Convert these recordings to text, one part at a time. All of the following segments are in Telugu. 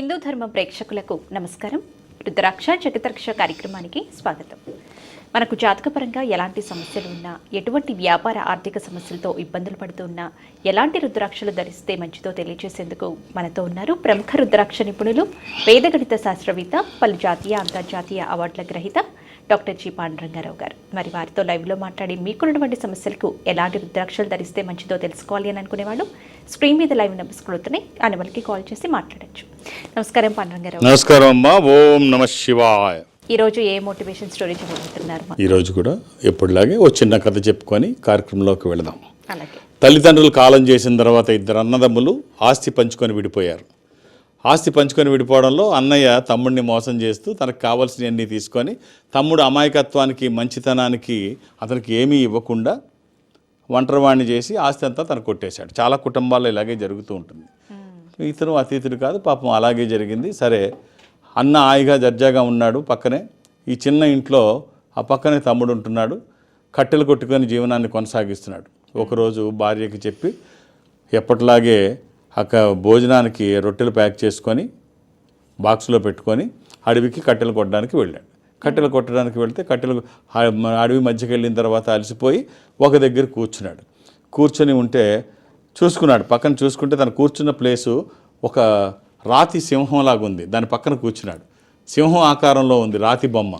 హిందూ ధర్మ ప్రేక్షకులకు నమస్కారం. రుద్రాక్ష జగతరక్ష కార్యక్రమానికి స్వాగతం. మనకు జాతకపరంగా ఎలాంటి సమస్యలు ఉన్నా ఎటువంటి వ్యాపార ఆర్థిక సమస్యలతో ఇబ్బందులు పడుతున్నా ఎలాంటి రుద్రాక్షలు ధరిస్తే మంచిదో తెలియజేసేందుకు మనతో ఉన్నారు ప్రముఖ రుద్రాక్ష నిపుణులు వేదగణిత శాస్త్రవేత్త పలు జాతీయ అంతర్జాతీయ అవార్డుల గ్రహీత డాక్టర్ జి పాండురంగారావు గారు. మరి వారితో లైవ్లో మాట్లాడి మీకున్నటువంటి సమస్యలకు ఎలాంటి రుద్రాక్షలు ధరిస్తే మంచిదో తెలుసుకోవాలి అని అనుకునేవాళ్ళు స్క్రీన్ మీద లైవ్ నెంబర్స్ కొడుతున్నాయి అని వాళ్ళకి కాల్ చేసి మాట్లాడొచ్చు. నమస్కారం పాండురంగారావు. నమస్కారం అమ్మా ఓం నమ శివాయ. ఈరోజు ఏ మోటివేషన్ స్టోరీ చెప్పబోతున్నారు ఈరోజు కూడా ఎప్పటిలాగే ఓ చిన్న కథ చెప్పుకొని కార్యక్రమంలోకి వెళదాం. అలాగే. తల్లిదండ్రులు కాలం చేసిన తర్వాత ఇద్దరు అన్నదమ్ములు ఆస్తి పంచుకొని విడిపోయారు. ఆస్తి పంచుకొని విడిపోవడంలో అన్నయ్య తమ్ముడిని మోసం చేస్తూ తనకు కావాల్సినవన్నీ తీసుకొని తమ్ముడు అమాయకత్వానికి మంచితనానికి అతనికి ఏమీ ఇవ్వకుండా ఒంటరివాణ్ణి చేసి ఆస్తి అంతా తను కొట్టేశాడు. చాలా కుటుంబాల్లో ఇలాగే జరుగుతూ ఉంటుంది. ఇతను అతీతుడు కాదు పాపం అలాగే జరిగింది. సరే అన్న హాయిగా దర్జాగా ఉన్నాడు పక్కనే. ఈ చిన్న ఇంట్లో ఆ పక్కనే తమ్ముడు ఉంటున్నాడు. కట్టెలు కొట్టుకొని జీవనాన్ని కొనసాగిస్తున్నాడు. ఒకరోజు భార్యకి చెప్పి ఎప్పటిలాగే అక్క భోజనానికి రొట్టెలు ప్యాక్ చేసుకొని బాక్స్లో పెట్టుకొని అడవికి కట్టెలు కొట్టడానికి వెళ్ళాడు. కట్టెలు కొట్టడానికి వెళ్తే కట్టెలు అడవి మధ్యకి వెళ్ళిన తర్వాత అలసిపోయి ఒక దగ్గర కూర్చున్నాడు. కూర్చొని ఉంటే చూసుకున్నాడు. పక్కన చూసుకుంటే తను కూర్చున్న ప్లేసు ఒక రాతి సింహంలాగా ఉంది. దాని పక్కన కూర్చున్నాడు. సింహం ఆకారంలో ఉంది. రాతి బొమ్మ.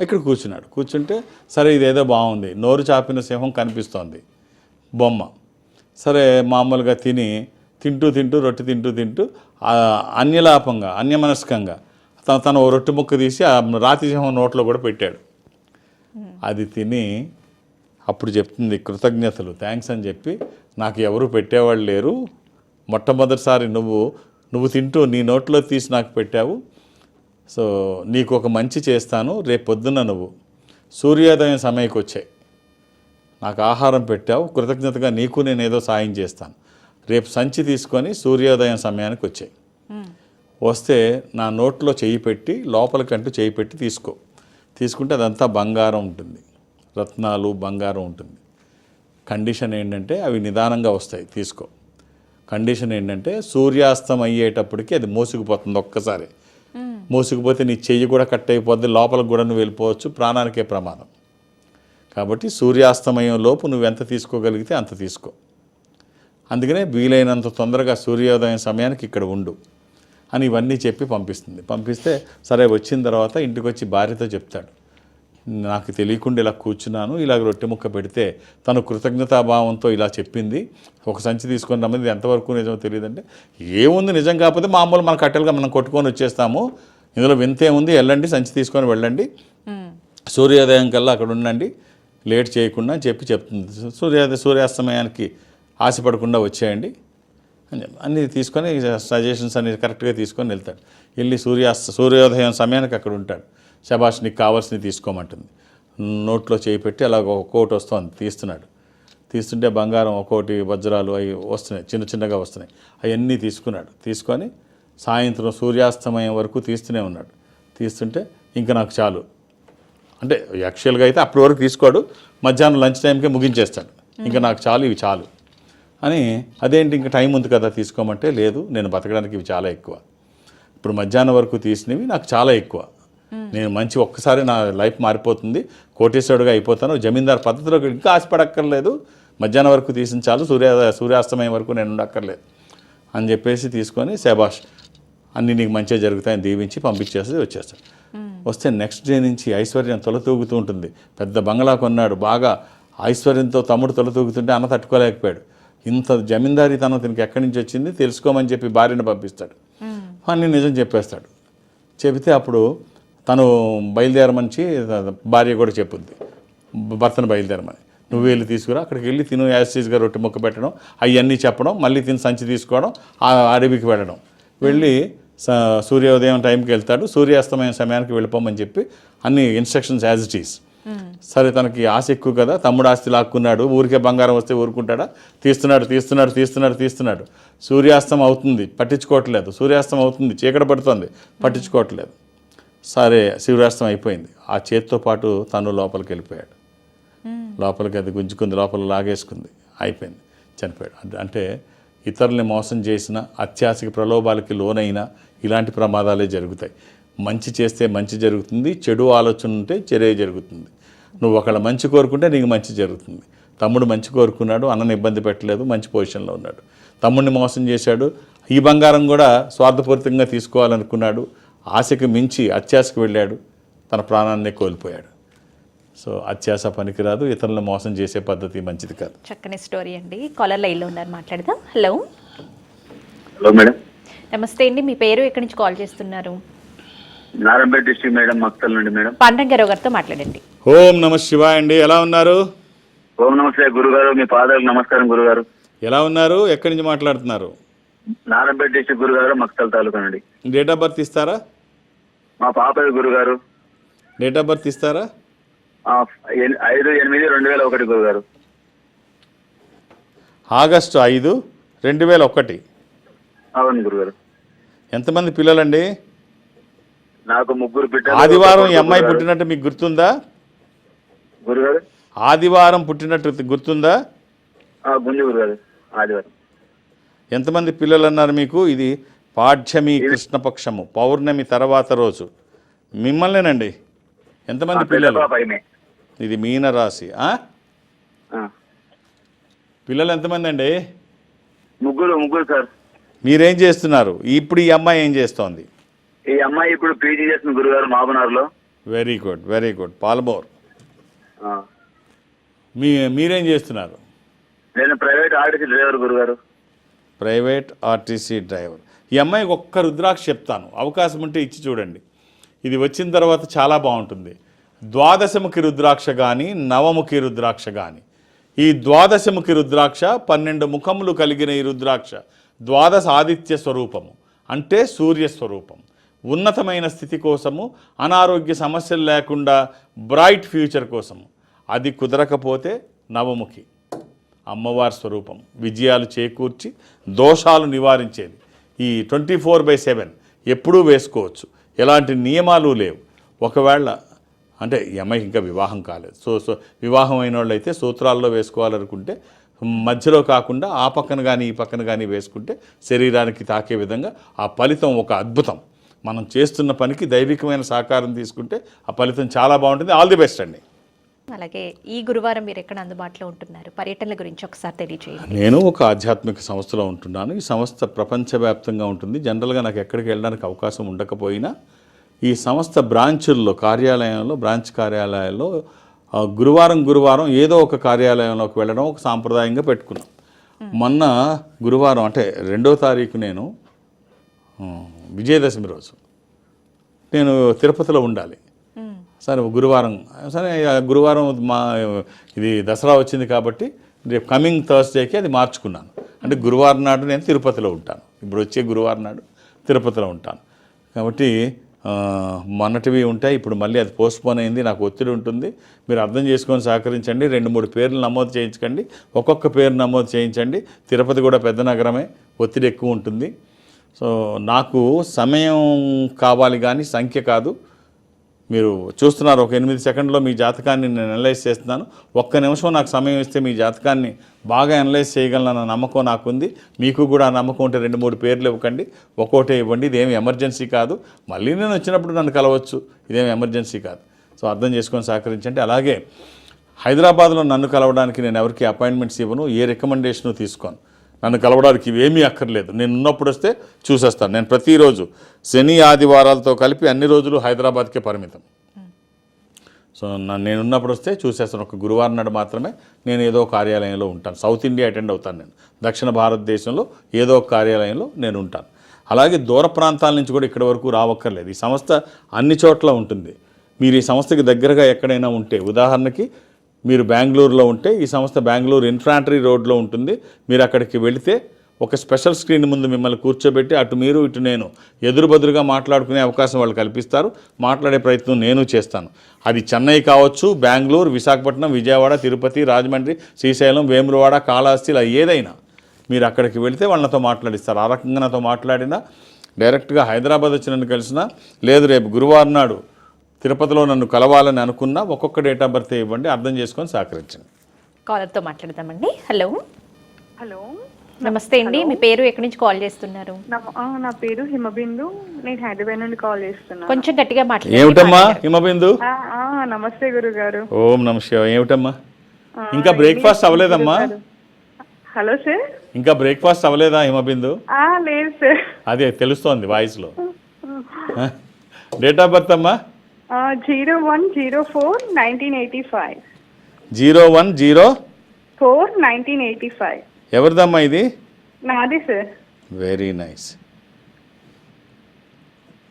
ఇక్కడ కూర్చున్నాడు. కూర్చుంటే సరే ఇదేదో బాగుంది. నోరు చాపిన సింహం కనిపిస్తోంది. బొమ్మ. సరే మామూలుగా తిని తింటూ తింటూ రొట్టె తింటూ తింటూ అన్యలాపంగా అన్యమనస్కంగా తన తను ఓ రొట్టె ముక్క తీసి ఆ రాతి సింహం నోట్లో కూడా పెట్టాడు. అది తిని అప్పుడు చెప్తుంది కృతజ్ఞతలు థ్యాంక్స్ అని చెప్పి నాకు ఎవరు పెట్టేవాళ్ళు లేరు. మొట్టమొదటిసారి నువ్వు నువ్వు తింటూ నీ నోట్లో తీసి నాకు పెట్టావు. సో నీకు ఒక మంచి చేస్తాను రేపు పొద్దున్న నువ్వు సూర్యోదయం సమయకు వచ్చాయి నాకు ఆహారం పెట్టావు కృతజ్ఞతగా నీకు నేను ఏదో సాయం చేస్తాను. రేపు సంచి తీసుకొని సూర్యోదయం సమయానికి వచ్చాయి. వస్తే నా నోట్లో చేయి పెట్టి లోపలికంటూ చేయి పెట్టి తీసుకో. తీసుకుంటే అదంతా బంగారం ఉంటుంది. రత్నాలు బంగారం ఉంటుంది. కండిషన్ ఏంటంటే అవి నిదానంగా వస్తాయి. తీసుకో. కండిషన్ ఏంటంటే సూర్యాస్తం అయ్యేటప్పటికి అది మోసుకుపోతుంది ఒక్కసారి. మోసుకుపోతే నీ చెయ్యి కూడా కట్ అయిపోద్ది లోపలికి కూడా నువ్వు వెళ్ళిపోవచ్చు. ప్రాణానికే ప్రమాదం. కాబట్టి సూర్యాస్తమయం లోపు నువ్వు ఎంత తీసుకోగలిగితే అంత తీసుకో. అందుకనే వీలైనంత తొందరగా సూర్యోదయం సమయానికి ఇక్కడ ఉండు అని ఇవన్నీ చెప్పి పంపిస్తుంది. పంపిస్తే సరే వచ్చిన తర్వాత ఇంటికి వచ్చి భార్యతో చెప్తాడు. నాకు తెలియకుండా ఇలా కూర్చున్నాను ఇలాగ రొట్టె ముక్క పెడితే తను కృతజ్ఞతాభావంతో ఇలా చెప్పింది. ఒక సంచి తీసుకొని రమ్మంది ఎంతవరకు నిజమో తెలియదంటే ఏముంది నిజం కాకపోతే మామూలు మన కట్టెలుగా మనం కొట్టుకొని వచ్చేస్తాము. ఇందులో వింతే ఉంది వెళ్ళండి సంచి తీసుకొని వెళ్ళండి. సూర్యోదయం కల్లా అక్కడ ఉండండి లేట్ చేయకుండా అని చెప్పి చెప్తుంది. సూర్యోదయ సూర్యాస్తమయానికి ఆశపడకుండా వచ్చేయండి అని తీసుకొని సజెషన్స్ అనేది కరెక్ట్గా తీసుకొని వెళ్తాడు. వెళ్ళి సూర్యాస్త సూర్యోదయం సమయానికి అక్కడ ఉంటాడు. శబాష్ నీకు కావాల్సినవి తీసుకోమంటుంది. నోట్లో చేయి పెట్టి అలాగ ఒక్కొక్కటి వస్తుంది తీస్తున్నాడు. తీస్తుంటే బంగారం ఒక్కోటి వజ్రాలు అవి వస్తున్నాయి చిన్న చిన్నగా వస్తున్నాయి. అవన్నీ తీసుకున్నాడు. తీసుకొని సాయంత్రం సూర్యాస్తమయం వరకు తీస్తూనే ఉన్నాడు. తీస్తుంటే ఇంకా నాకు చాలు. అంటే యాక్చువల్గా అయితే అప్పటి వరకు తీసుకోడు. మధ్యాహ్నం లంచ్ టైంకే ముగించేస్తాడు. ఇంకా నాకు చాలు ఇవి చాలు. అని అదేంటి ఇంకా టైం ఉంది కదా తీసుకోమంటే లేదు నేను బతకడానికి ఇవి చాలా ఎక్కువ. ఇప్పుడు మధ్యాహ్నం వరకు తీసినవి నాకు చాలా ఎక్కువ. నేను మంచి ఒక్కసారి నా లైఫ్ మారిపోతుంది కోటేశ్వరుడుగా అయిపోతాను జమీందార్ పద్ధతిలో ఇంకా ఆశపడక్కర్లేదు మధ్యాహ్నం వరకు తీసిన చాలు సూర్య సూర్యాస్తమయం వరకు నేను ఉండక్కర్లేదు అని చెప్పేసి తీసుకొని శబాష్ అన్ని నీకు మంచిగా జరుగుతాయని దీవించి పంపించేసి వచ్చేస్తాడు. వస్తే నెక్స్ట్ డే నుంచి ఐశ్వర్యం తొలతూగుతూ ఉంటుంది. పెద్ద బంగ్లా కొన్నాడు బాగా ఐశ్వర్యంతో తమ్ముడు తొలతూగుతుంటే అన్న తట్టుకోలేకపోయాడు. ఇంత జమీందారీ తనం తినకి ఎక్కడి నుంచి వచ్చింది? తెలుసుకోమని చెప్పి భార్యను పంపిస్తాడు. అన్ని నిజం చెప్పేస్తాడు. చెబితే అప్పుడు తను బయలుదేరమని భార్య కూడా చెప్పుద్ది. భర్తను బయలుదేరమని. నువ్వు వెళ్ళి తీసుకురా అక్కడికి వెళ్ళి తిను యాసిస్గా రొట్టె ముక్క పెట్టడం అవన్నీ చెప్పడం మళ్ళీ తిని సంచి తీసుకోవడం ఆ అడవికి వెళ్ళడం. వెళ్ళి స- సూర్యోదయం టైంకి వెళ్తాడు. సూర్యాస్తమయం సమయానికి వెళ్ళిపోమని చెప్పి అన్ని ఇన్స్ట్రక్షన్స్ యాజ్ ఇట్ ఈస్ సరే తనకి ఆశ ఎక్కువ కదా తమ్ముడు ఆస్తి లాక్కున్నాడు ఊరికే బంగారం వస్తే ఊరుకుంటాడా? తీస్తున్నాడు తీస్తున్నాడు తీస్తున్నాడు తీస్తున్నాడు. సూర్యాస్తం అవుతుంది పట్టించుకోవట్లేదు. సూర్యాస్తం అవుతుంది చీకటి పడుతుంది పట్టించుకోవట్లేదు. సరే సూర్యాస్తం అయిపోయింది. ఆ చేతితో పాటు తను లోపలికి వెళ్ళిపోయాడు. లోపలికి అది గుంజుకుంది లోపల లాగేసుకుంది అయిపోయింది చనిపోయాడు. అంటే- ఇతరుల్ని మోసం చేసిన అత్యాశకి ప్రలోభాలకి లోనైనా ఇలాంటి ప్రమాదాలే జరుగుతాయి. మంచి చేస్తే మంచి జరుగుతుంది చెడు ఆలోచన ఉంటే చెడే జరుగుతుంది. నువ్వు ఒకళ్ళ మంచి కోరుకుంటే నీకు మంచి జరుగుతుంది. తమ్ముడు మంచి కోరుకున్నాడు అన్నని ఇబ్బంది పెట్టలేదు మంచి పొజిషన్లో ఉన్నాడు. తమ్ముడిని మోసం చేశాడు ఈ బంగారం కూడా స్వార్థపూరితంగా తీసుకోవాలనుకున్నాడు ఆశకి మించి అత్యాశకు వెళ్ళాడు తన ప్రాణాన్నే కోల్పోయాడు. సో అత్యాశ పనికిరాదు ఇతరులను మోసం చేసే పద్ధతి మంచిది కాదు. చక్కని స్టోరీ అండి. కాలర్ లైన్లో ఉన్నారు మాట్లాడదాం. హలో. Hello madam. నమస్తే అండి మీ పేరు ఎక్కడి నుంచి కాల్ చేస్తున్నారు? నారాయణపేట డిస్ట్రిక్ట్ మేడం మక్తల్ నుండి మేడం. పాండంగారావు గారితో మాట్లాడండి. ఓం నమ శివాయ అండి. ఎలా ఉన్నారు? ఓం నమస్తే గురుగారు మీ పాదాలకు నమస్కారం గురుగారు. ఎలా ఉన్నారు? ఎక్కడి నుంచి మాట్లాడుతున్నారు? నారాయణపేట డిస్ట్రిక్ట్ గురుగారు మక్తల్ తాలూకా నుండి. డేట్ ఆఫ్ బర్త్ ఇస్తారా? మా పాపది గురుగారు. డేట్ ఆఫ్ బర్త్ ఇస్తారా? ఆ, ఎన్- ఐదు ఎనిమిది రెండు వేల ఒకటి గురుగారు. ఆగస్టు ఐదు రెండు వేల ఒకటి. అవును గురుగారు. ఎంతమంది పిల్లలండి? నాకు ముగ్గురు బిడ్డలు ఆదివారం ఈ అమ్మాయి. పుట్టినట్టు మీకు గుర్తుందా? గురుగారు? ఆదివారం పుట్టినట్టు గుర్తుందా? గుంజి గురుగారు ఆదివారం. ఎంతమంది పిల్లలు అన్నారు మీకు? ఇది పాఠ్యమి కృష్ణపక్షము పౌర్ణమి తర్వాత రోజు. మిమ్మల్నేనండి. ఎంతమంది పిల్లలు. ఇది మీన రాశి. పిల్లలు ఎంతమంది అండి ముగ్గురు ముగ్గురు సార్. మీరేం చేస్తున్నారు? ఇప్పుడు ఈ అమ్మాయి ఏం చేస్తోంది? ఈ అమ్మాయి ఇప్పుడు పీజీ చేస్తుంది గురుగారు మాబనార్లో వెరీ గుడ్ వెరీ గుడ్. పాల్మోర్ ఆ. మీ మీరేం చేస్తున్నారు? నేను ప్రైవేట్ ఆర్టీసీ డ్రైవర్ గురుగారు. Private RTC driver. ఈ అమ్మాయికి ఒక్క రుద్రాక్ష చెప్తాను. అవకాశం ఉంటే ఇచ్చి చూడండి. ఇది వచ్చిన తర్వాత చాలా బాగుంటుంది. ద్వాదశముఖి రుద్రాక్ష కానీ నవముఖి రుద్రాక్ష కానీ ఈ ద్వాదశముఖి రుద్రాక్ష పన్నెండు ముఖములు కలిగిన ఈ రుద్రాక్ష ద్వాదశ ఆదిత్య స్వరూపము. అంటే సూర్య స్వరూపం. ఉన్నతమైన స్థితి కోసము అనారోగ్య సమస్యలు లేకుండా బ్రైట్ ఫ్యూచర్ కోసము. అది కుదరకపోతే నవముఖి. అమ్మవారి స్వరూపం. విజయాలు చేకూర్చి దోషాలు నివారించేది. ఈ ట్వంటీ ఫోర్ బై సెవెన్ ఎప్పుడూ వేసుకోవచ్చు. ఎలాంటి నియమాలు లేవు. ఒకవేళ అంటే ఈ అమ్మాయికి ఇంకా వివాహం కాలేదు. సో సో వివాహం అయిన వాళ్ళు అయితే సూత్రాల్లో వేసుకోవాలనుకుంటే మధ్యలో కాకుండా ఆ పక్కన కానీ ఈ పక్కన కానీ వేసుకుంటే శరీరానికి తాకే విధంగా ఆ ఫలితం ఒక అద్భుతం. మనం చేస్తున్న పనికి దైవికమైన సహకారం తీసుకుంటే ఆ ఫలితం చాలా బాగుంటుంది. ఆల్ ది బెస్ట్ అండి. అలాగే ఈ గురువారం మీరు ఎక్కడ అందుబాటులో ఉంటున్నారు? పర్యటనల గురించి ఒకసారి తెలియజేయండి నేను ఒక ఆధ్యాత్మిక సంస్థలో ఉంటున్నాను. ఈ సంస్థ ప్రపంచవ్యాప్తంగా ఉంటుంది. జనరల్గా నాకు ఎక్కడికి వెళ్ళడానికి అవకాశం ఉండకపోయినా ఈ సంస్థ బ్రాంచుల్లో కార్యాలయంలో బ్రాంచ్ కార్యాలయాల్లో గురువారం గురువారం ఏదో ఒక కార్యాలయంలోకి వెళ్ళడం ఒక సాంప్రదాయంగా పెట్టుకున్నాం. మొన్న గురువారం అంటే రెండో తారీఖు నేను విజయదశమి రోజు. నేను తిరుపతిలో ఉండాలి. సరే గురువారం సరే గురువారం మా ఇది దసరా వచ్చింది కాబట్టి రేపు కమింగ్ థర్స్డేకి అది మార్చుకున్నాను. అంటే గురువారం నాడు నేను తిరుపతిలో ఉంటాను. ఇప్పుడు వచ్చే గురువారం నాడు తిరుపతిలో ఉంటాను. కాబట్టి మొన్నటివి ఉంటాయి. ఇప్పుడు మళ్ళీ అది పోస్ట్పోన్ అయింది. నాకు ఒత్తిడి ఉంటుంది. మీరు అర్థం చేసుకొని సహకరించండి. రెండు మూడు పేర్లు నమోదు చేయించకండి. ఒక్కొక్క పేరు నమోదు చేయించండి. తిరుపతి కూడా పెద్ద నగరమే. ఒత్తిడి ఎక్కువ ఉంటుంది. సో నాకు సమయం కావాలి కానీ సంఖ్య కాదు. మీరు చూస్తున్నారు ఒక ఎనిమిది సెకండ్లో మీ జాతకాన్ని నేను అనలైజ్ చేస్తున్నాను. ఒక్క నిమిషం నాకు సమయం ఇస్తే మీ జాతకాన్ని బాగా అనలైజ్ చేయగలనన్న నమ్మకం నాకుంది. మీకు కూడా ఆ నమ్మకం ఉంటే రెండు మూడు పేర్లు ఇవ్వకండి. ఒక్కోటే ఇవ్వండి. ఇదేమి ఎమర్జెన్సీ కాదు. మళ్ళీ నేను వచ్చినప్పుడు నన్ను కలవచ్చు. ఇదేమి ఎమర్జెన్సీ కాదు. సో అర్థం చేసుకొని సహకరించండి. అలాగే హైదరాబాద్లో నన్ను కలవడానికి నేను ఎవరికి అపాయింట్మెంట్స్ ఇవ్వను. ఏ రికమెండేషను తీసుకోను. నన్ను కలవడానికి ఇవేమీ అక్కర్లేదు. నేను ఉన్నప్పుడు వస్తే చూసేస్తాను. నేను ప్రతిరోజు శని ఆదివారాలతో కలిపి అన్ని రోజులు హైదరాబాద్కే పరిమితం. సో నేను ఉన్నప్పుడు వస్తే చూసేస్తాను. ఒక గురువారం నాడు మాత్రమే నేను ఏదో కార్యాలయంలో ఉంటాను. సౌత్ ఇండియా అటెండ్ అవుతాను నేను. దక్షిణ భారతదేశంలో ఏదో కార్యాలయంలో నేను ఉంటాను. అలాగే దూర ప్రాంతాల నుంచి కూడా ఇక్కడి వరకు రావక్కర్లేదు. ఈ సంస్థ అన్ని చోట్ల ఉంటుంది. మీరు ఈ సంస్థకి దగ్గరగా ఎక్కడైనా ఉంటే ఉదాహరణకి మీరు బెంగళూరులో ఉంటే ఈ సంస్థ బెంగళూరు ఇన్ఫ్రాంటరీ రోడ్లో ఉంటుంది. మీరు అక్కడికి వెళితే ఒక స్పెషల్ స్క్రీన్ ముందు మిమ్మల్ని కూర్చోబెట్టి అటు మీరు ఇటు నేను ఎదురు బదురుగా మాట్లాడుకునే అవకాశం వాళ్ళు కల్పిస్తారు. మాట్లాడే ప్రయత్నం నేను చేస్తాను. అది చెన్నై కావచ్చు బెంగళూరు విశాఖపట్నం విజయవాడ తిరుపతి రాజమండ్రి శ్రీశైలం వేములవాడ కాళహస్తి ఇలా ఏదైనా మీరు అక్కడికి వెళితే వాళ్ళతో మాట్లాడిస్తారు. ఆ రకంగా నాతో మాట్లాడినా డైరెక్ట్గా హైదరాబాద్ వచ్చి నన్ను కలిసినా లేదు రేపు గురువారం నాడు తిరుపతిలో నన్ను కలవాలని అనుకున్నా ఒక్కొక్క డేట్ ఆఫ్ బర్త్ ఇవ్వండి అర్థం చేసుకొని సహకరించండి. కాలర్తో మాట్లాడదామండి. హలో హలో నమస్తే అండి. మీ పేరు ఎక్కడి నుంచి కాల్ చేస్తున్నారు? నా పేరు హిమబిందు. నేను హైదరాబాద్ నుండి కాల్ చేస్తున్నాను. కొంచెం గట్టిగా మాట్లాడండి. ఏమిటమ్మా హిమబిందు? ఆ, ఆ, నమస్తే గురుగారు. ఓం నమ శివాయ. ఏమిటమ్మా? ఇంకా బ్రేక్ఫాస్ట్ అవ్వలేదమ్మా? హలో సార్ ఇంకా బ్రేక్ఫాస్ట్ అవ్వలేదా హిమబిందు? ఆ, లేదు సార్ అదే తెలుస్తోంది వాయిస్లో. డేట్ ఆఫ్ బర్త్ అమ్మా? Zero one zero four nineteen eighty five zero one zero four nineteen eighty five ఎవరిదమ్మా ఇది? నాది సార్ వెరీ నైస్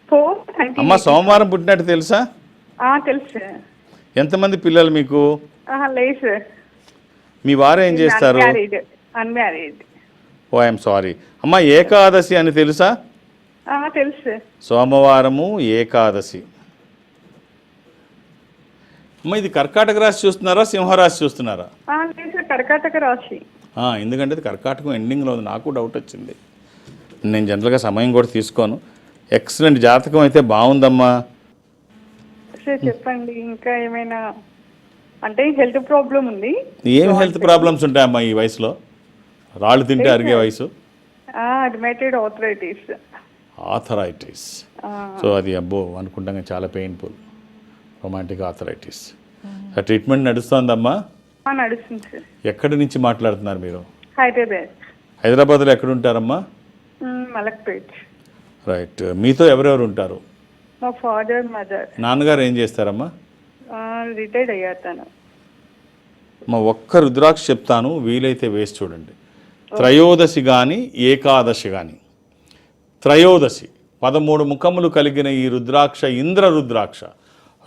ఫోర్ అమ్మ సోమవారం పుట్టినట్టు తెలుసా? తెలుసు సార్ ఎంతమంది పిల్లలు మీకు? లేదు సార్ మీ వారు ఏం చేస్తారు? Unmarried oh I'm sorry. అమ్మ ఏకాదశి అని తెలుసా? తెలుసు సోమవారము ఏకాదశి. అమ్మ ఇది కర్కాటక రాశి చూస్తున్నారా సింహరాశి చూస్తున్నారా? కర్కాటక రాశి. ఎందుకంటే ఇది కర్కాటకం ఎండింగ్లో ఉంది నాకు డౌట్ వచ్చింది. నేను జనరల్గా సమయం కూడా తీసుకోను. ఎక్సలెంట్ జాతకం అయితే బాగుందమ్మా. చెప్పండి ఇంకా ఏమైనా అంటే హెల్త్ ప్రాబ్లం ఉంది. ఏం హెల్త్ ప్రాబ్లమ్స్ ఉంటాయమ్మా ఈ వయసులో? రాళ్ళు తింటే అరిగే వయసు? ఆథరైటిస్. ఆథరైటిస్. సో అది అబ్బో అనుకుంటాం చాలా పెయిన్ఫుల్ రొమాంటిక్ ఆథరైటిస్ ట్రీట్మెంట్ నడుస్తోందమ్మా? నడుస్తుంది సార్. ఎక్కడి నుంచి మాట్లాడుతున్నారు మీరు? హైదరాబాద్. హైదరాబాద్లో ఎక్కడ ఉంటారమ్మా మలక్పేట్. రైట్. మీతో ఎవరెవరు ఉంటారు? మా ఫాదర్ మదర్. నాన్నగారు ఏం చేస్తారమ్మా? రిటైర్డ్ అయ్యారు తను. మా ఒక్క రుద్రాక్ష చెప్తాను వీలైతే వేసి చూడండి. త్రయోదశి కానీ ఏకాదశి కానీ త్రయోదశి పదమూడు ముఖములు కలిగిన ఈ రుద్రాక్ష ఇంద్ర రుద్రాక్ష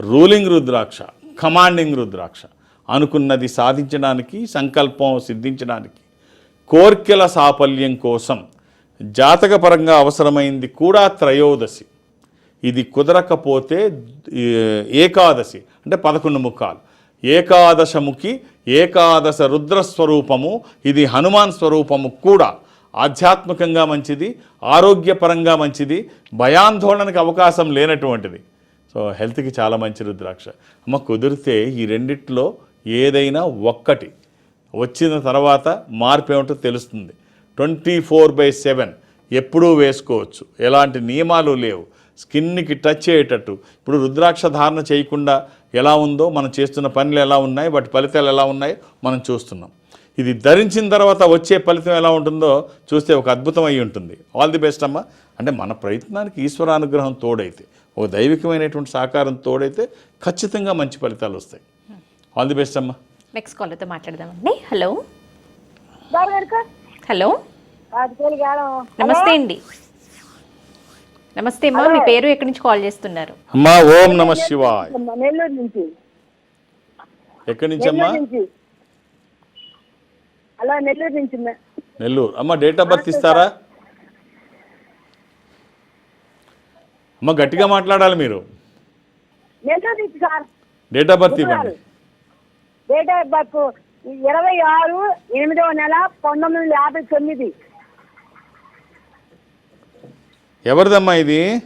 రూలింగ్ రుద్రాక్ష కమాండింగ్ రుద్రాక్ష. అనుకున్నది సాధించడానికి సంకల్పం సిద్ధించడానికి కోర్కెల సాఫల్యం కోసం జాతకపరంగా అవసరమైంది కూడా త్రయోదశి. ఇది కుదరకపోతే ఏకాదశి అంటే పదకొండు ముఖాలు. ఏకాదశముఖి ఏకాదశ రుద్ర స్వరూపము ఇది హనుమాన్ స్వరూపము కూడా ఆధ్యాత్మికంగా మంచిది ఆరోగ్యపరంగా మంచిది భయాందోళనకు అవకాశం లేనటువంటిది. సో హెల్త్కి చాలా మంచి రుద్రాక్ష. అమ్మ కుదిరితే ఈ రెండిట్లో ఏదైనా ఒక్కటి వచ్చిన తర్వాత మార్పు ఏమిటో తెలుస్తుంది. ట్వంటీ ఫోర్ బై సెవెన్ ఎప్పుడూ వేసుకోవచ్చు. ఎలాంటి నియమాలు లేవు. స్కిన్కి టచ్ అయ్యేటట్టు. ఇప్పుడు రుద్రాక్ష ధారణ చేయకుండా ఎలా ఉందో మనం చేస్తున్న పనులు ఎలా ఉన్నాయి వాటి ఫలితాలు ఎలా ఉన్నాయో మనం చూస్తున్నాం. ఇది ధరించిన తర్వాత వచ్చే ఫలితం ఎలా ఉంటుందో చూస్తే ఒక అద్భుతం అయి ఉంటుంది. ఆల్ ది బెస్ట్ అమ్మా. అంటే మన ప్రయత్నానికి ఈశ్వరానుగ్రహం తోడైతే. ఒక దైవికమైనటువంటి సహకారం తోడైతే ఖచ్చితంగా మంచి ఫలితాలు వస్తాయి. ఆల్ ది బెస్ట్ అమ్మా. నెక్స్ట్ కాలర్తో మాట్లాడదామండి. హలో హలో నమస్తే అండి. నమస్తే అమ్మా మీ పేరు ఎక్కడి నుంచి కాల్ చేస్తున్నారు? అమ్మా ఓం నమ శివాయ్. నెల్లూరు నుంచి. ఎక్కడి నుంచి అమ్మా? నెల్లూరు నుంచి. అలా నెల్లూరు నుంచి మే- నెల్లూరు. అమ్మ డేట్ ఆఫ్ బర్త్ ఇస్తారా? అమ్మ గట్టిగా మాట్లాడాలి మీరు. డేట్ ఆఫ్ బర్త్ ఇవ్వండి. డేట్ ఆఫ్ బర్త్ ఇరవై ఆరు ఎనిమిదవ నెల పంతొమ్మిది వందల యాభై తొమ్మిది. ఎవరిదమ్మా ఇది?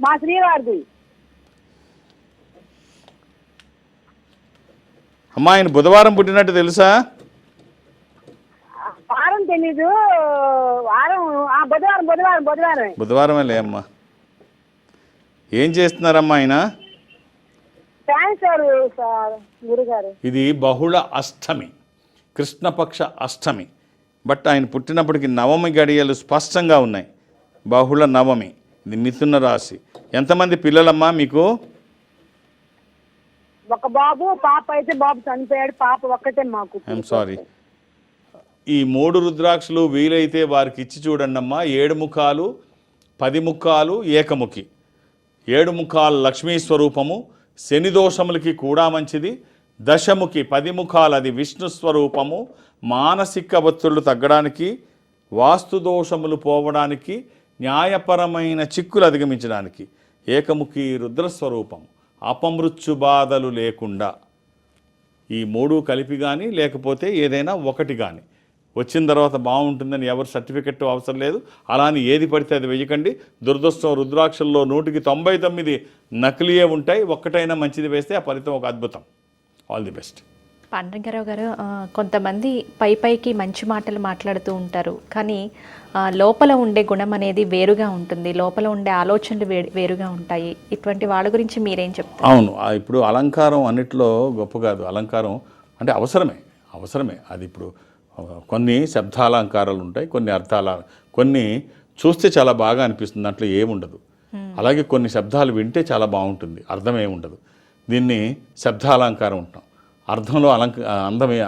మా శ్రీవారిది. అమ్మా ఆయన బుధవారం పుట్టినట్టు తెలుసా? వారం తెలీదు. వారం ఆ, బుధవారం బుధవారం బుధవారం బుధవారమే లే అమ్మా. ఏం చేస్తున్నారమ్మా ఆయన? ఇది బహుళ అష్టమి కృష్ణపక్ష అష్టమి. బట్ ఆయన పుట్టినప్పటికి నవమి గడియలు స్పష్టంగా ఉన్నాయి. బహుళ నవమి ఇది మిథున రాశి. ఎంతమంది పిల్లలమ్మా మీకు? ఒక బాబు పాప అయితే బాబు చనిపోయాడు పాప ఒక్కటే మాకు ఐఎమ్ సారీ ఈ మూడు రుద్రాక్షలు వీలైతే వారికి ఇచ్చి చూడండి అమ్మా ఏడు ముఖాలు పది ముఖాలు ఏకముఖి. ఏడు ముఖాల లక్ష్మీ స్వరూపము శని దోషములకి కూడా మంచిది. దశముఖి పది ముఖాలు అది విష్ణు స్వరూపము మానసిక ఒత్తిళ్ళు తగ్గడానికి వాస్తు దోషములు పోవడానికి న్యాయపరమైన చిక్కులు అధిగమించడానికి ఏకముఖి రుద్రస్వరూపం అపమృత్యు బాధలు లేకుండా ఈ మూడు కలిపి కానీ లేకపోతే ఏదైనా ఒకటి కానీ వచ్చిన తర్వాత బాగుంటుందని ఎవరు సర్టిఫికెట్ అవసరం లేదు. అలా అని ఏది పడితే అది వెయ్యకండి. దురదృష్టం రుద్రాక్షల్లో నూటికి తొంభై తొమ్మిది నకిలీయే ఉంటాయి. ఒక్కటైనా మంచిది వేస్తే ఆ ఫలితం ఒక అద్భుతం. ఆల్ ది బెస్ట్ పాండరంగారావు గారు కొంతమంది పై పైకి మంచి మాటలు మాట్లాడుతూ ఉంటారు. కానీ లోపల ఉండే గుణం అనేది వేరుగా ఉంటుంది. లోపల ఉండే ఆలోచనలు వేరుగా ఉంటాయి. ఇటువంటి వాళ్ళ గురించి మీరేం చెప్తారు? అవును. ఇప్పుడు అలంకారం అన్నిట్లో గొప్ప కాదు. అలంకారం అంటే అవసరమే. అవసరమే. అది ఇప్పుడు కొన్ని శబ్దాలంకారాలు ఉంటాయి కొన్ని అర్థాల కొన్ని చూస్తే చాలా బాగా అనిపిస్తుంది దాంట్లో ఏముండదు. అలాగే కొన్ని శబ్దాలు వింటే చాలా బాగుంటుంది అర్థం ఏముండదు దీన్ని శబ్దాలంకారం ఉంటాం అర్థంలో అలంక అందమే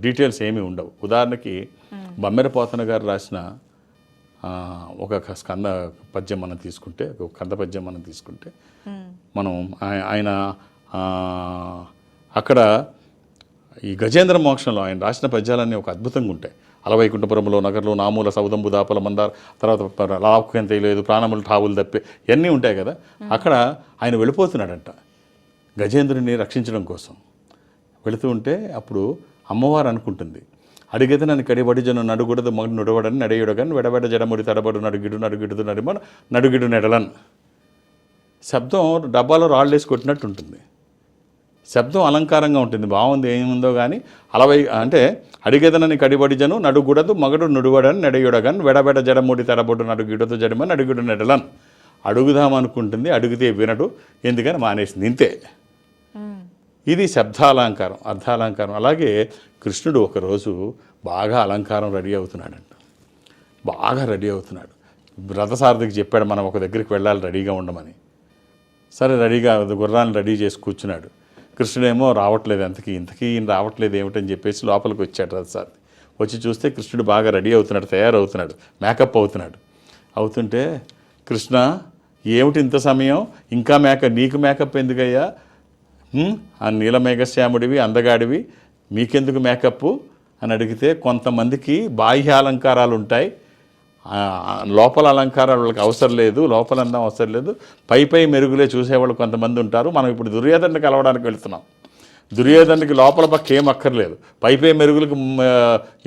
డీటెయిల్స్ ఏమీ ఉండవు. ఉదాహరణకి బమ్మెర పోతన గారు రాసిన ఒక స్కంద పద్యం మనం తీసుకుంటే ఒక కంద పద్యం మనం తీసుకుంటే మనం ఆయ- ఆయన అక్కడ ఈ గజేంద్ర మోక్షంలో ఆయన రాసిన పద్యాలన్నీ ఒక అద్భుతంగా ఉంటాయి. అలవైకుంఠపురంలో నగర్లో నామూల సౌదంబు దాపల మందార తర్వాత ప- ఎంత లేదు ప్రాణములు ఠావులు తప్పే ఇవన్నీ ఉంటాయి కదా. అక్కడ ఆయన వెళ్ళిపోతున్నాడంట గజేంద్రుని రక్షించడం కోసం. వెళుతూ ఉంటే అప్పుడు అమ్మవారు అనుకుంటుంది అడిగితే నన్ను కడిబడి జనం నడుగుడదు మగ నుడవడని నడియుడగని వెడబెడ జడముడి తడబడు నడుగిడు నడుగిడు నడిమ నడుగిడు నెడలన్. శబ్దం డబ్బాలో రాళ్ళు వేసి కొట్టినట్టు ఉంటుంది. శబ్దం అలంకారంగా ఉంటుంది. బాగుంది ఏముందో కానీ అలవై అంటే అడిగేదనని కడిబడిజను నడుగుడదు మగడు నుడువడని నడియుడగన్ వెడబెడ జడముడి తడబడు నడుగిడదు జడమ నడుగిడు నెడలన్. అడుగుదాం అనుకుంటుంది అడిగితే వినడు ఎందుకని మానేసింది ఇంతే. ఇది శబ్దాలంకారం అర్థాలంకారం. అలాగే కృష్ణుడు ఒకరోజు బాగా అలంకారం రెడీ అవుతున్నాడంట. బాగా రెడీ అవుతున్నాడు. రథసారథికి చెప్పాడు మనం ఒక దగ్గరికి వెళ్ళాలి రెడీగా ఉండమని. సరే రెడీగా గుర్రాన్ని రెడీ చేసి కూర్చున్నాడు. కృష్ణుడేమో రావట్లేదు అంతకీ ఇంతకీ ఈయన రావట్లేదు ఏమిటని చెప్పేసి లోపలికి వచ్చాడు రథసారి వచ్చి చూస్తే కృష్ణుడు బాగా రెడీ అవుతున్నాడు తయారవుతున్నాడు మేకప్ అవుతున్నాడు. అవుతుంటే కృష్ణ ఏమిటి ఇంత సమయం? ఇంకా మేక నీకు మేకప్ ఎందుకయ్యా? ఆ నీలమేఘశ్యాముడివి అందగాడివి మీకెందుకు మేకప్ అని అడిగితే కొంతమందికి బాహ్య అలంకారాలు ఉంటాయి లోపల అలంకారాలు వాళ్ళకి అవసరం లేదు లోపల అందం అవసరం లేదు. పై పై మెరుగులే చూసేవాళ్ళు కొంతమంది ఉంటారు. మనం ఇప్పుడు దుర్యోధనని కలవడానికి వెళ్తున్నాం. దుర్యోధనకి లోపల పక్క ఏం అక్కర్లేదు. పైపే మెరుగులకు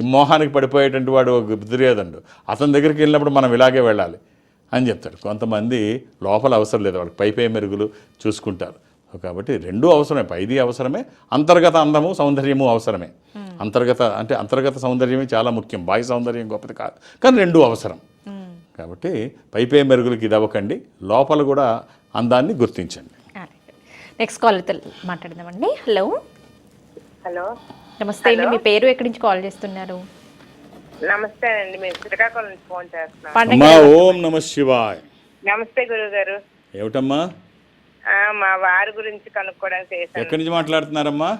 మోహానికి పడిపోయేటువంటి వాడు ఒక దుర్యోధనుడు. అతని దగ్గరికి వెళ్ళినప్పుడు మనం ఇలాగే వెళ్ళాలి అని చెప్తాడు. కొంతమంది లోపల అవసరం లేదు. వాళ్ళకి పైపే మెరుగులు చూసుకుంటారు. కాబట్టి రెండూ అవసరమే పైది అవసరమే అంతర్గత అందము సౌందర్యము అవసరమే. అంతర్గత అంటే అంతర్గత సౌందర్యమే చాలా ముఖ్యం బాహ్య సౌందర్యం గొప్పది కాదు కానీ రెండూ అవసరం. కాబట్టి పై పై మెరుగులకి ఇది అవ్వకండి లోపల కూడా అందాన్ని గుర్తించండి. నెక్స్ట్ కాల్ మాట్లాడదామండి. హలో హలో నమస్తే అండి మీ పేరు ఎక్కడి నుంచి కాల్ చేస్తున్నారు? నమస్తే అండి మేము శ్రీకాకుళం నుంచి ఫోన్ చేస్తున్నాం. ఓం నమ శివాయ్. నమస్తే గురువు గారు ఏమిటమ్మా? మా వారి గురించి కనుక్కోవడానికి చేశాను. ఎక్కడి నుంచి మాట్లాడుతున్నారమ్మా?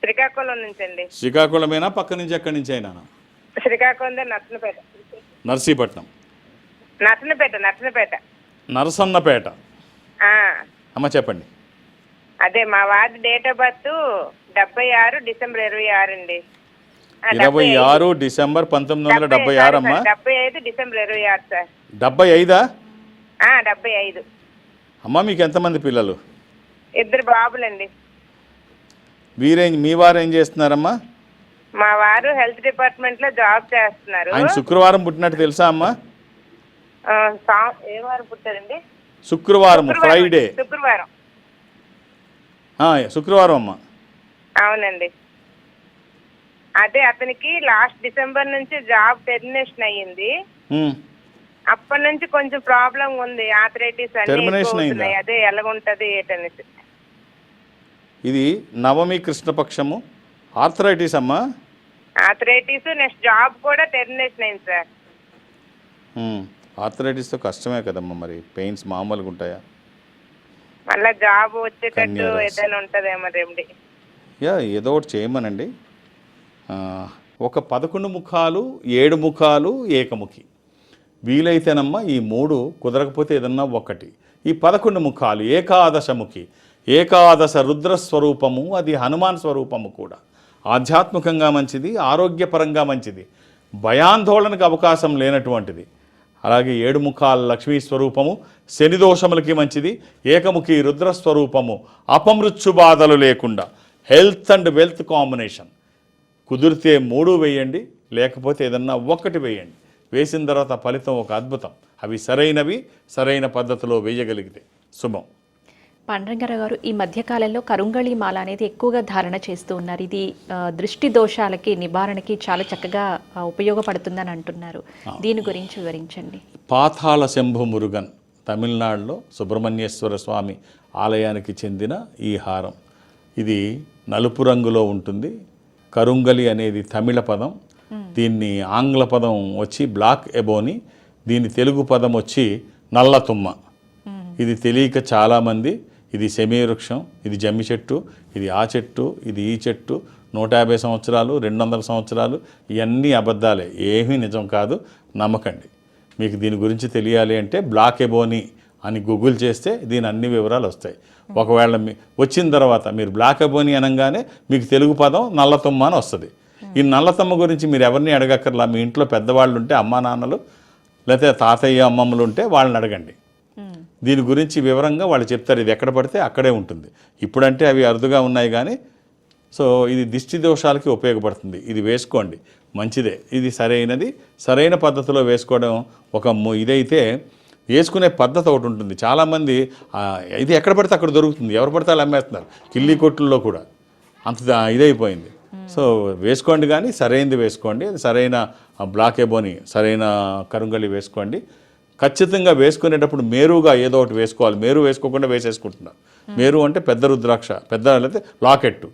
శ్రీకాకుళం నుంచి అండి శ్రీకాకుళమేనా? పక్క నుంచి ఎక్కడి నుంచి అయినా శ్రీకాకుళం దగ్గర నర్సనపేట నర్సీపట్నం. నర్సనపేట నర్సనపేట నరసన్నపేట. ఆ, అమ్మ చెప్పండి. అదే మా వారి డేట్ ఆఫ్ బర్త్ డెబ్బై ఆరు డిసెంబర్ ఇరవై ఆరు అండి. ఇరవై. ఆరు డిసెంబర్ పంతొమ్మిది వందల డెబ్బై ఆరు అమ్మా. డెబ్బై ఐదు డిసెంబర్ ఇరవై ఆరు సార్. డెబ్బై ఐదా? ఆ, డెబ్బై ఐదు. అమ్మా మీకు ఎంతమంది పిల్లలు? ఇద్దరు బాబులండి. వీరేం మీ వారు ఏం చేస్తున్నారమ్మా? మా వారు హెల్త్ డిపార్ట్మెంట్లో జాబ్ చేస్తున్నారు. ఆయన శుక్రవారం పుట్టినట్టు తెలుసా అమ్మా? ఆ, సా- ఏ వారం పుట్టారండి? శుక్రవారం ఫ్రైడే. శుక్రవారం. ఆ, శుక్రవారం అమ్మా. అవునండి. అదే అతనికి లాస్ట్ డిసెంబర్ నుంచి జాబ్ టెర్మినేషన్ అయ్యింది. ఉమ్. అప్పటి నుంచి కొంచెం ప్రాబ్లం ఉంది. ఆథరైటిస్ ఎక్కువ అయిందా? అదే ఎలాగుంటది ఏంటనేసి. ఇది నవమి కృష్ణపక్షము. ఆర్థరైటిస్ అమ్మా? ఆథరైటిస్ నెక్స్ట్ జాబ్ కూడా టెర్మినేషన్ అయింది సార్. ఉమ్. ఆర్థరైటిస్తో కష్టమే కదమ్మా మరి. పెయిన్స్ మామూలుగా ఉంటాయా? మళ్ళా జాబ్ వచ్చేటట్టు. ఏదైనా ఉంటదేమో రెమెడీ యా ఏదో ఒకటి చేయమనండి. ఆ, ఒక పదకొండు ముఖాలు ఏడు ముఖాలు ఏకముఖి. వీలైతేనమ్మా ఈ మూడు కుదరకపోతే ఏదన్నా ఒకటి. ఈ పదకొండు ముఖాలు ఏకాదశముఖి ఏకాదశ రుద్ర స్వరూపము అది హనుమాన్ స్వరూపము కూడా. ఆధ్యాత్మికంగా మంచిది ఆరోగ్యపరంగా మంచిది. భయాందోళనకు అవకాశం లేనటువంటిది. అలాగే ఏడు ముఖాల లక్ష్మీ స్వరూపము శని దోషములకి మంచిది ఏకముఖి రుద్ర స్వరూపము అపమృత్యు బాధలు లేకుండా. Health and wealth combination. కుదిరితే మూడు వేయండి లేకపోతే ఏదన్నా ఒక్కటి వేయండి. వేసిన తర్వాత ఫలితం ఒక అద్భుతం. అవి సరైనవి సరైన పద్ధతిలో వేయగలిగితే. శుభం. పాండరంగారావు గారు ఈ మధ్యకాలంలో కరుంగళి మాల అనేది ఎక్కువగా ధారణ చేస్తూ ఉన్నారు. ఇది దృష్టి దోషాలకి నివారణకి చాలా చక్కగా ఉపయోగపడుతుందని అంటున్నారు. దీని గురించి వివరించండి. పాతాళ శంభు మురుగన్ తమిళనాడులో సుబ్రహ్మణ్యేశ్వర స్వామి ఆలయానికి చెందిన ఈ హారం. ఇది నలుపు రంగులో ఉంటుంది. కరుంగలి అనేది తమిళ పదం. దీన్ని ఆంగ్ల పదం వచ్చి బ్లాక్ ఎబోని దీని తెలుగు పదం వచ్చి నల్ల తుమ్మ. ఇది తెలియక చాలామంది ఇది సెమీ వృక్షం ఇది జమ్మి చెట్టు ఇది ఆ చెట్టు ఇది ఈ చెట్టు నూట యాభై సంవత్సరాలు రెండు వందల సంవత్సరాలు ఇవన్నీ అబద్ధాలే. ఏమీ నిజం కాదు నమ్మకండి. మీకు దీని గురించి తెలియాలి అంటే బ్లాక్ ఎబోని అని గూగుల్ చేస్తే దీని అన్ని వివరాలు వస్తాయి. ఒకవేళ మీ వచ్చిన తర్వాత మీరు బ్లాక్ ఎబోని అనగానే మీకు తెలుగు పదం నల్లతొమ్మ అని వస్తుంది. ఈ నల్లతమ్మ గురించి మీరు ఎవరిని అడగక్కర్లా? మీ ఇంట్లో పెద్దవాళ్ళు ఉంటే అమ్మా నాన్నలు లేకపోతే తాతయ్య అమ్మమ్మలు ఉంటే వాళ్ళని అడగండి. దీని గురించి వివరంగా వాళ్ళు చెప్తారు. ఇది ఎక్కడ పడితే అక్కడే ఉంటుంది. ఇప్పుడంటే అవి అరుదుగా ఉన్నాయి కానీ సో ఇది దిష్టి దోషాలకి ఉపయోగపడుతుంది. ఇది వేసుకోండి. మంచిదే. ఇది సరైనది. సరైన పద్ధతిలో వేసుకోవడం ఒక ము- ఇదైతే వేసుకునే పద్ధతి ఒకటి ఉంటుంది. చాలామంది ఇది ఎక్కడ పడితే అక్కడ దొరుకుతుంది. ఎవరు పడితే వాళ్ళు అమ్మేస్తున్నారు. కిల్లీ కొట్టుల్లో కూడా. అంత ఇదైపోయింది. సో వేసుకోండి కానీ సరైనది వేసుకోండి. సరైన బ్లాకేబోని బ్లాక్ ఎబోని సరైన కరుంగళి వేసుకోండి. ఖచ్చితంగా వేసుకునేటప్పుడు మేరుగా ఏదో ఒకటి వేసుకోవాలి. మేరు వేసుకోకుండా వేసేసుకుంటున్నారు మేరు అంటే పెద్ద రుద్రాక్ష పెద్ద లేకపోతే లాకెట్టు.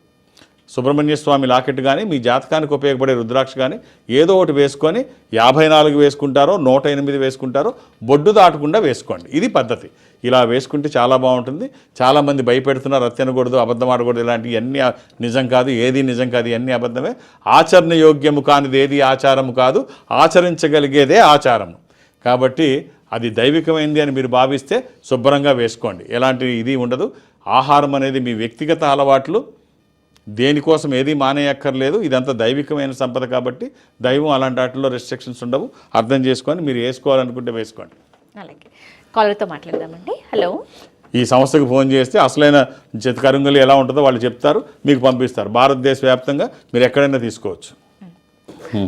సుబ్రహ్మణ్య స్వామి లాకెట్ కానీ మీ జాతకానికి ఉపయోగపడే రుద్రాక్ష కానీ ఏదో ఒకటి వేసుకొని యాభై నాలుగు వేసుకుంటారో నూట ఎనిమిది వేసుకుంటారో బొడ్డు దాటకుండా వేసుకోండి. ఇది పద్ధతి. ఇలా వేసుకుంటే చాలా బాగుంటుంది. చాలామంది భయపెడుతున్నారు అత్యనకూడదు అబద్ధం ఆడకూడదు ఇలాంటివి అన్నీ నిజం కాదు ఏది నిజం కాదు ఇవన్నీ అబద్ధమే. ఆచరణ యోగ్యము కానిది ఏది ఆచారము కాదు ఆచరించగలిగేదే ఆచారము. కాబట్టి అది దైవికమైంది అని మీరు భావిస్తే శుభ్రంగా వేసుకోండి. ఎలాంటి ఇది ఉండదు. ఆహారం అనేది మీ వ్యక్తిగత అలవాట్లు దేనికోసం ఏది మానేయక్కర్లేదు ఇదంతా దైవికమైన సంపద కాబట్టి దైవం అలాంటి వాటిలో రెస్ట్రిక్షన్స్ ఉండవు. అర్థం చేసుకొని మీరు వేసుకోవాలనుకుంటే వేసుకోండి. అలాగే. కాలర్తో మాట్లాడదామండి. హలో. ఈ సంస్థకు ఫోన్ చేస్తే అసలైన చేతి కరుంగలి ఎలా ఉంటుందో వాళ్ళు చెప్తారు మీకు పంపిస్తారు. భారతదేశ వ్యాప్తంగా మీరు ఎక్కడైనా తీసుకోవచ్చు.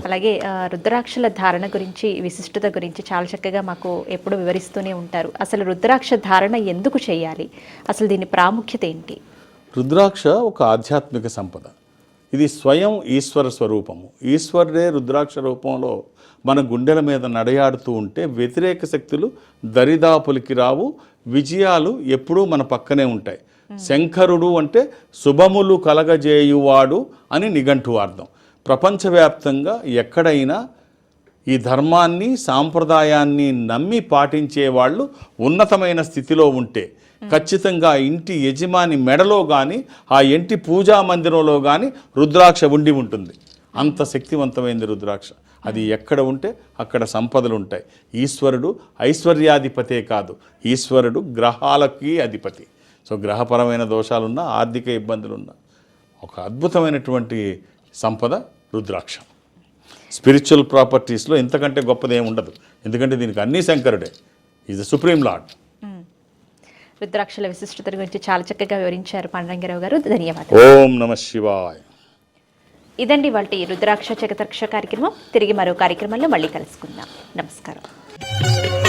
అలాగే రుద్రాక్షల ధారణ గురించి విశిష్టత గురించి చాలా చక్కగా మాకు ఎప్పుడు వివరిస్తూనే ఉంటారు. అసలు రుద్రాక్ష ధారణ ఎందుకు చేయాలి? అసలు దీని ప్రాముఖ్యత ఏంటి? రుద్రాక్ష ఒక ఆధ్యాత్మిక సంపద. ఇది స్వయం ఈశ్వర స్వరూపము. ఈశ్వరుడే రుద్రాక్ష రూపంలో మన గుండెల మీద నడయాడుతూ ఉంటే వ్యతిరేక శక్తులు దరిదాపులకి రావు విజయాలు ఎప్పుడూ మన పక్కనే ఉంటాయి. శంకరుడు అంటే శుభములు కలగజేయువాడు అని నిఘంటు అర్థం. ప్రపంచవ్యాప్తంగా ఎక్కడైనా ఈ ధర్మాన్ని సాంప్రదాయాన్ని నమ్మి పాటించే వాళ్ళు ఉన్నతమైన స్థితిలో ఉంటే ఖచ్చితంగా ఇంటి యజమాని మెడలో కానీ ఆ ఇంటి పూజా మందిరంలో కానీ రుద్రాక్ష ఉండి ఉంటుంది. అంత శక్తివంతమైంది రుద్రాక్ష. అది ఎక్కడ ఉంటే అక్కడ సంపదలు ఉంటాయి. ఈశ్వరుడు ఐశ్వర్యాధిపతే కాదు. ఈశ్వరుడు గ్రహాలకి అధిపతి. సో గ్రహపరమైన దోషాలున్నా ఆర్థిక ఇబ్బందులున్నా ఒక అద్భుతమైనటువంటి సంపద రుద్రాక్ష. స్పిరిచువల్ ప్రాపర్టీస్లో ఇంతకంటే గొప్పది ఏమి ఉండదు. ఎందుకంటే దీనికి అన్నీ శంకరుడే. ఈజ్ ద సుప్రీం లార్డ్ రుద్రాక్షల విశిష్టత గురించి చాలా చక్కగా వివరించారు పాండరంగరావు గారు. ధన్యవాదాలు. ఓం నమ శివాయ. ఇదండి వాళ్ళ రుద్రాక్ష చకతక్ష కార్యక్రమం. తిరిగి మరో కార్యక్రమంలో మళ్ళీ కలుసుకుందాం. నమస్కారం.